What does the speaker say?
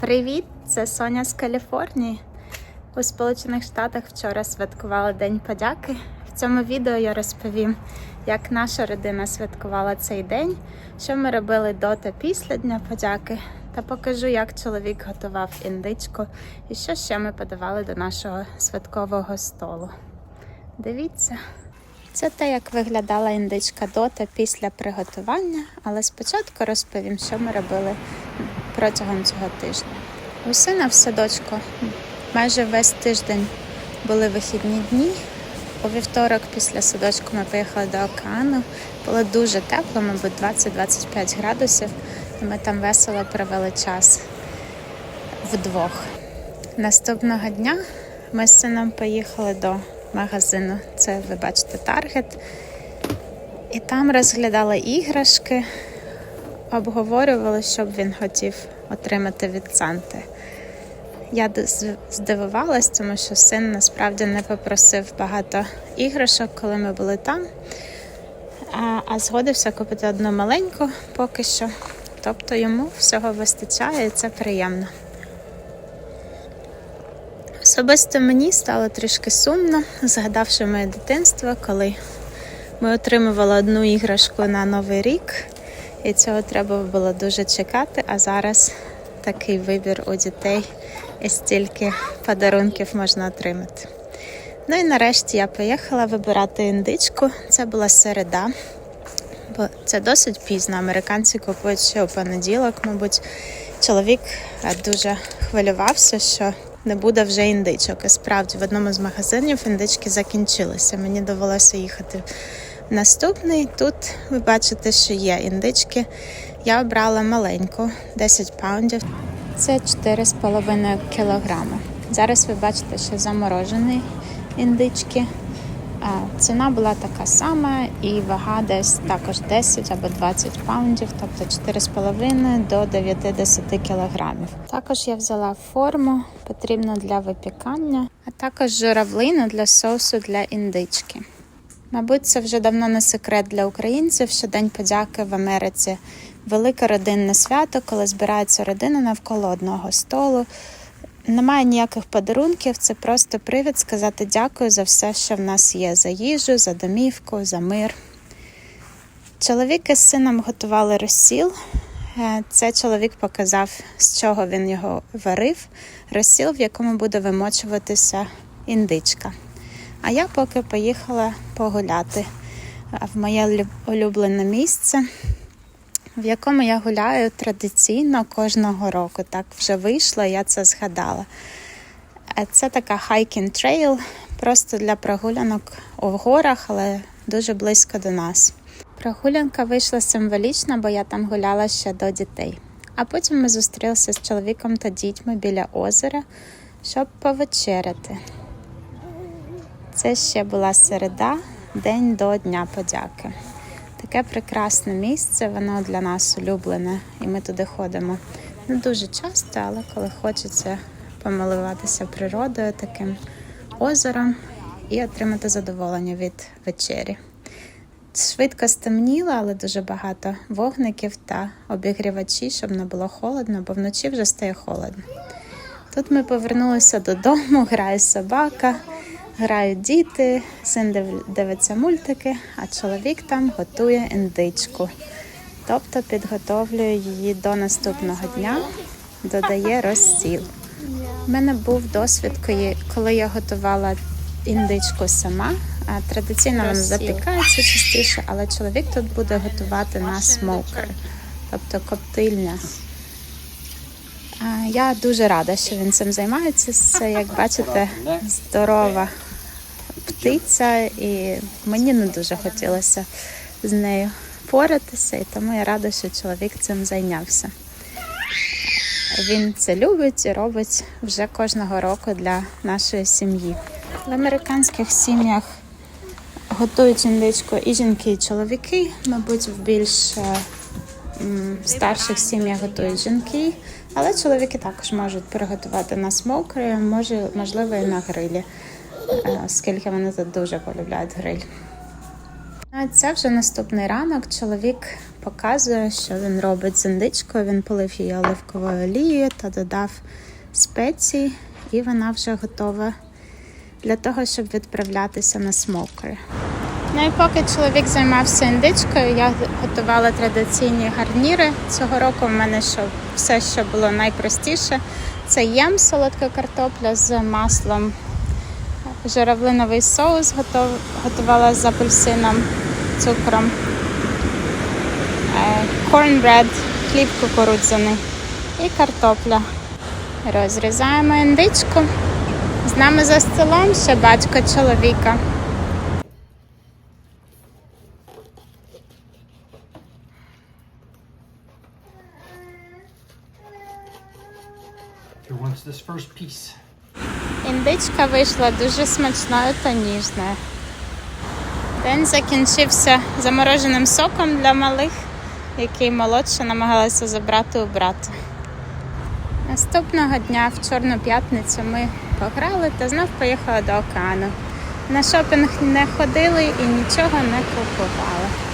Привіт! Це Соня з Каліфорнії. У Сполучених Штатах вчора святкували День подяки. В цьому відео я розповім, як наша родина святкувала цей день, що ми робили до та після Дня подяки, та покажу, як чоловік готував індичку і що ще ми подавали до нашого святкового столу. Дивіться. Це те, як виглядала індичка до та після приготування, але спочатку розповім, що ми робили протягом цього тижня. У сина в садочку майже весь тиждень були вихідні дні. У вівторок після садочку ми поїхали до океану. Було дуже тепло, мабуть, 20-25 градусів, і ми там весело провели час вдвох. Наступного дня ми з сином поїхали до магазину. Це, ви бачите, Таргет. І там розглядали іграшки, обговорювали, що б він хотів отримати від Санти. Я здивувалась, тому що син насправді не попросив багато іграшок, коли ми були там, а, а згодився купити одну маленьку поки що. Тобто йому всього вистачає, і це приємно. Особисто мені стало трішки сумно, згадавши моє дитинство, коли ми отримували одну іграшку на Новий рік, і цього треба було дуже чекати. А зараз такий вибір у дітей і стільки подарунків можна отримати. Ну і нарешті я поїхала вибирати індичку. Це була середа, бо це досить пізно. Американці купують ще у понеділок, мабуть. Чоловік е, дуже хвилювався, що не буде вже індичок. І справді в одному з магазинів індички закінчилися. Мені довелося їхати наступний. Тут ви бачите, що є індички. Я обрала маленьку, 10 паундів. Це 4,5 кілограми. Зараз ви бачите, що заморожені індички. Ціна була така сама, і вага десь також 10 або 20 паундів, тобто 4,5 до 90 кілограмів. Також я взяла форму, потрібну для випікання, а також журавлину для соусу для індички. Мабуть, це вже давно не секрет для українців, що День подяки в Америці велике родинне свято, коли збирається родина навколо одного столу. Немає ніяких подарунків, це просто привід сказати дякую за все, що в нас є: за їжу, за домівку, за мир. Чоловік із сином готували розсіл. Е, Це чоловік показав, з чого він його варив. Розсіл, в якому буде вимочуватися індичка. А я поки поїхала погуляти е, в моє улюблене місце, в якому я гуляю традиційно кожного року. Так вже вийшло, я це згадала. Е, Це така hiking trail, просто для прогулянок у горах, але дуже близько до нас. Прогулянка вийшла символічна, бо я там гуляла ще до дітей. А потім ми зустрілися з чоловіком та дітьми біля озера, щоб повечеряти. Це ще була середа, день до Дня подяки. Таке прекрасне місце, воно для нас улюблене, і ми туди ходимо не дуже часто, але коли хочеться помилуватися природою, таким озером і отримати задоволення від вечері. Швидко стемніло, але дуже багато вогників та обігрівачі, щоб не було холодно, бо вночі вже стає холодно. Тут ми повернулися додому, грає собака, грають діти, син дивиться мультики, а чоловік там готує індичку. Тобто підготовлює її до наступного дня, додає розсіл. У мене був досвід, коли- я готувала індичку сама. Традиційно вона запікається частіше, але чоловік тут буде готувати на смокер, тобто коптильня. Я дуже рада, що він цим займається. Це, як бачите, здорова птиця, і мені не дуже хотілося з нею поратися, і тому я рада, що чоловік цим зайнявся. Він це любить і робить вже кожного року для нашої сім'ї. В американських сім'ях готують індичку і жінки, і чоловіки. Мабуть, в більш е, старших сім'ях готують жінки, але чоловіки також можуть приготувати на смокері, може, можливо, і на грилі, оскільки вони тут дуже полюбляють гриль. А це вже наступний ранок. Чоловік показує, що він робить з індичкою. Він полив її оливковою олією та додав спеції, і вона вже готова для того, щоб відправлятися на смокер. Ну і поки чоловік займався індичкою, я готувала традиційні гарніри. Цього року в мене що все, що було найпростіше, це єм солодка картопля з маслом, журавлиновий соус готувала з апельсином, цукром, cornbread, хліб кукурудзяний і картопля. Розрізаємо індичку. З нами за столом ще батько чоловіка. Who wants this first piece? Індичка вийшла дуже смачною та ніжною. День закінчився замороженим соком для малих, який молодша намагалася забрати у брата. Наступного дня в Чорну п'ятницю ми пограли та знов поїхали до океану. На шопінг не ходили і нічого не купували.